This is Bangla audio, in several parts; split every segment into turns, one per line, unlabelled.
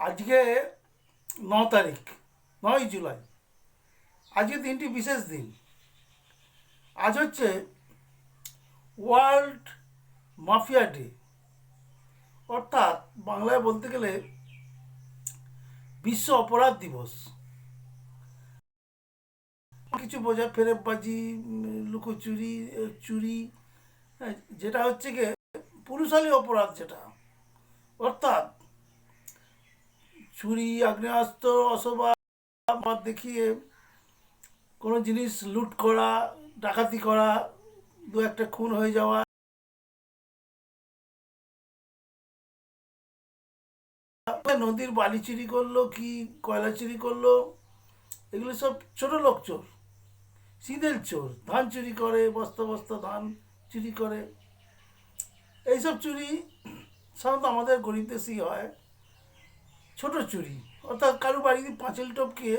আজকে ন তারিখ নয় জুলাই। আজকে দিনটি বিশেষ দিন। আজ হচ্ছে ওয়ার্ল্ড মাফিয়া ডে। অর্থাৎ বাংলায় বলতে গেলে বিশ্ব অপরাধ দিবস। কিছু বোঝায় ফেরেববাজি উম, লুকোচুরি চুরি হ্যাঁ, যেটা হচ্ছে গিয়ে পুরুষালী অপরাধ যেটা। অর্থাৎ চুরি আগ্নেয়াস্ত্র অথবা দেখিয়ে কোনো জিনিস লুট করা, ডাকাতি করা, দু একটা খুন হয়ে যাওয়া। নদীর বালি চুরি করল কি কয়লা চুরি করল? এগুলো সব ছোট লোক চোর, সিঁদেল চোর। ধান চুরি করে, বস্তা বস্তা ধান চুরি করে। এইসব চুরি সাধারণত আমাদের গরিব দেশেই হয়। ছোট চুরি। অর্থাৎ কারও বাড়িতে পাঁচিল টপকে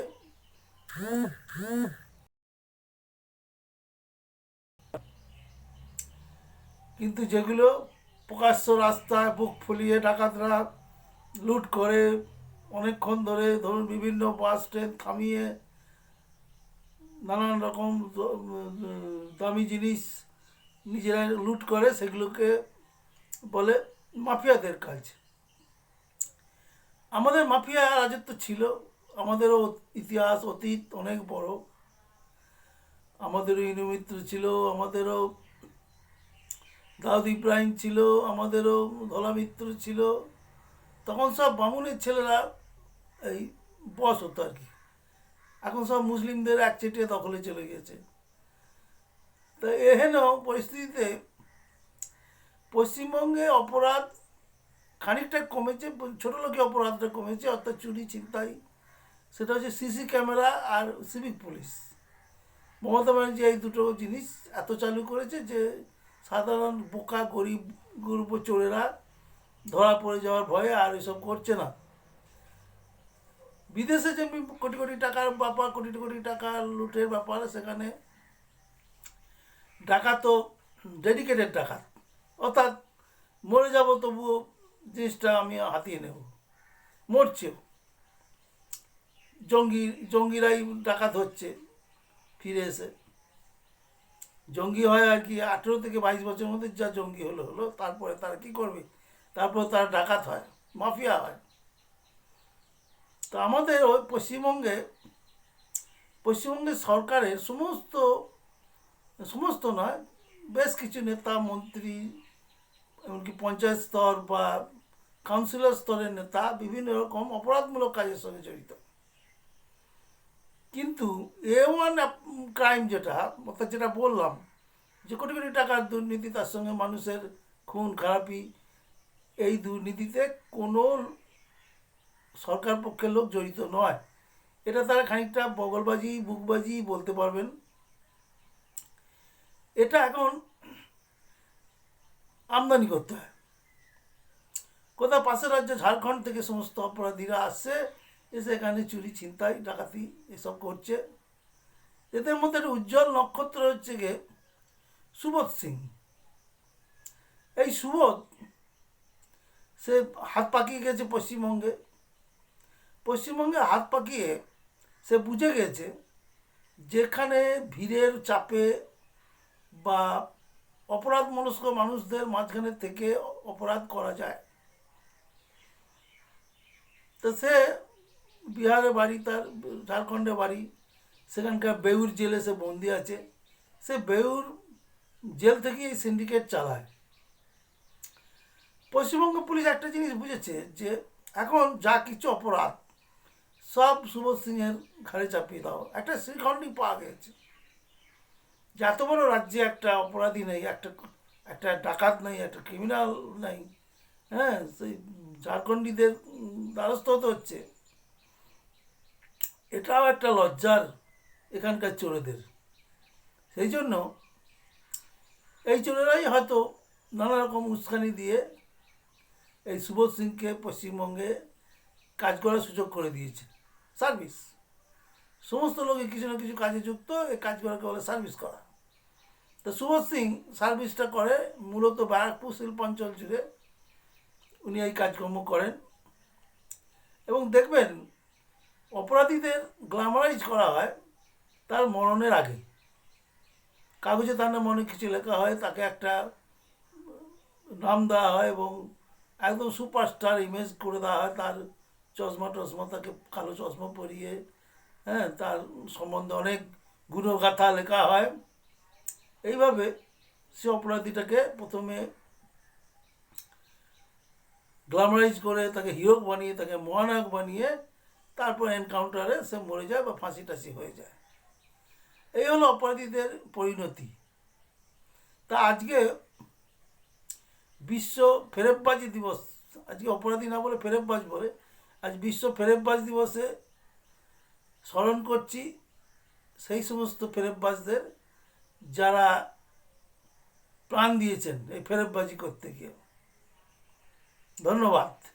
কিন্তু যেগুলো প্রকাশ্য রাস্তায় বুক ফুলিয়ে ডাকাতরা লুট করে অনেকক্ষণ ধরে ধরুন বিভিন্ন বাস ট্রেন থামিয়ে নানান রকম দামি জিনিস নিজেরা লুট করে, সেগুলোকে বলে মাফিয়াদের কাজ। আমাদের মাফিয়া রাজত্ব ছিল, আমাদেরও ইতিহাস, অতীত অনেক বড়। আমাদেরও ইনুমিত্র ছিল, আমাদেরও দাউদ ইব্রাহিম ছিল, আমাদেরও ধলা মিত্র ছিল। তখন সব বামুনের ছেলেরা এই বস হতো আর কি। এখন সব মুসলিমদের একচেটিয়া দখলে চলে গেছে তা এহেন পরিস্থিতিতে পশ্চিমবঙ্গে অপরাধ খানিকটা কমেছে, ছোটো লোকে অপরাধটা কমেছে, অর্থাৎ চুরি চিন্তাই সেটা হচ্ছে সিসি ক্যামেরা আর সিভিক পুলিশ। মমতা ব্যানার্জি এই দুটো জিনিস এত চালু করেছে যে সাধারণ বোকা, গরিব গরিব চোরেরা ধরা পড়ে যাওয়ার ভয়ে আর এসব করছে না। বিদেশে যে কোটি কোটি টাকার ব্যাপার, কোটি কোটি টাকা লুটের ব্যাপার, সেখানে ডাকাত ডেডিকেটেড ডাকাত। অর্থাৎ মরে যাব তবুও জিনিসটা আমি হাতিয়ে নেব। মরছেও জঙ্গি, জঙ্গিরাই ডাকাত হচ্ছে ফিরে এসে। জঙ্গি হয় আর কি, আঠেরো থেকে বাইশ বছরের মধ্যে যা জঙ্গি হলো হলো, তারপরে তারা কি করবে? তারপর তারা ডাকাত হয়, মাফিয়া হয়। তো আমাদের ওই পশ্চিমবঙ্গে, পশ্চিমবঙ্গের সরকারের সমস্ত সমস্ত নয়, বেশ কিছু নেতা, মন্ত্রী এমনকি পঞ্চায়েত স্তর বা কাউন্সিলর স্তরের নেতা বিভিন্ন রকম অপরাধমূলক কাজের সঙ্গে জড়িত। কিন্তু এ ওয়ান ক্রাইম যেটা, অর্থাৎ যেটা বললাম, যে কোটি কোটি টাকার দুর্নীতি, তার সঙ্গে মানুষের খুন, খারাপি, এই দুর্নীতিতে কোনো সরকার পক্ষের লোক জড়িত নয়। এটা তারা খানিকটা বগলবাজি, বুকবাজি বলতে পারবেন। এটা এখন আমদানি করতে হয়। কোথাও পাশের রাজ্য ঝাড়খণ্ড থেকে সমস্ত অপরাধীরা আসছে, এসে এখানে চুরি, ছিনতাই, ডাকাতি এসব করছে। এদের মধ্যে একটা উজ্জ্বল নক্ষত্র হচ্ছে গিয়ে সুবোধ সিং। এই সুবোধ, সে হাত পাকিয়ে গেছে পশ্চিমবঙ্গে। পশ্চিমবঙ্গে হাত পাকিয়ে সে বুঝে গেছে, যেখানে ভিড়ের চাপে বা অপরাধ মনস্ক মানুষদের মাঝখানে থেকে অপরাধ করা যায়। তো সে বিহারে বাড়ি, তার ঝাড়খণ্ডে বাড়ি, সেখানকার বেউর জেলে সে বন্দি আছে। সে বেউর জেল থেকে এই সিন্ডিকেট চালায়। পশ্চিমবঙ্গ পুলিশ একটা জিনিস বুঝেছে যে, এখন যা কিছু অপরাধ, সব সুবোধ সিংয়ের ঘাড়ে চাপিয়ে দাও। একটা শ্রীখণ্ডই পাওয়া গেছে। যে এত বড় রাজ্যে একটা অপরাধী নেই, একটা একটা ডাকাত নেই, একটা ক্রিমিনাল নেই হ্যাঁ সেই ঝাড়খণ্ডীদের দ্বারস্থ হতে হচ্ছে। এটাও একটা লজ্জার এখানকার চোরেদের। সেই জন্য এই চোরেরাই হয়তো নানা রকম উস্কানি দিয়ে এই সুবোধ সিংকে পশ্চিমবঙ্গে কাজ করার সুযোগ করে দিয়েছে। সার্ভিস। সমস্ত লোকে কিছু না কিছু কাজে যুক্ত, এই কাজগুলোকে বলে সার্ভিস করা। তো সুবোধ সিং সার্ভিসটা করে মূলত ব্যারাকপুর শিল্পাঞ্চল জুড়ে। উনি এই কাজকর্ম করেন। এবং দেখবেন, অপরাধীদের গ্ল্যামারাইজ করা হয় তার মরণের আগে। কাগজে তার নামে অনেক কিছু লেখা হয়, তাকে একটা নাম দেওয়া হয় এবং একদম সুপারস্টার ইমেজ করে দেওয়া হয় তার চশমা টশমা তাকে কালো চশমা পরিয়ে হ্যাঁ তার সম্বন্ধে অনেক গুণগাথা লেখা হয়। এইভাবে সে অপরাধীটাকে প্রথমে গ্ল্যামারাইজ করে, তাকে হিরো বানিয়ে, তাকে মহানায়ক বানিয়ে, তারপর এনকাউন্টারে সে মরে যায় বা ফাঁসি টাসি হয়ে যায়। এই হলো অপরাধীদের পরিণতি। তা আজকে বিশ্ব ফেরেববাজি দিবস, আজকে অপরাধী না বলে ফেরেববাজ বলে, আজ বিশ্ব ফেরেববাজ দিবসে স্মরণ করছি সেই সমস্ত ফেরেববাজদের যারা প্রাণ দিয়েছেন এই ফেরেববাজি করতে গিয়ে। ধন্যবাদ।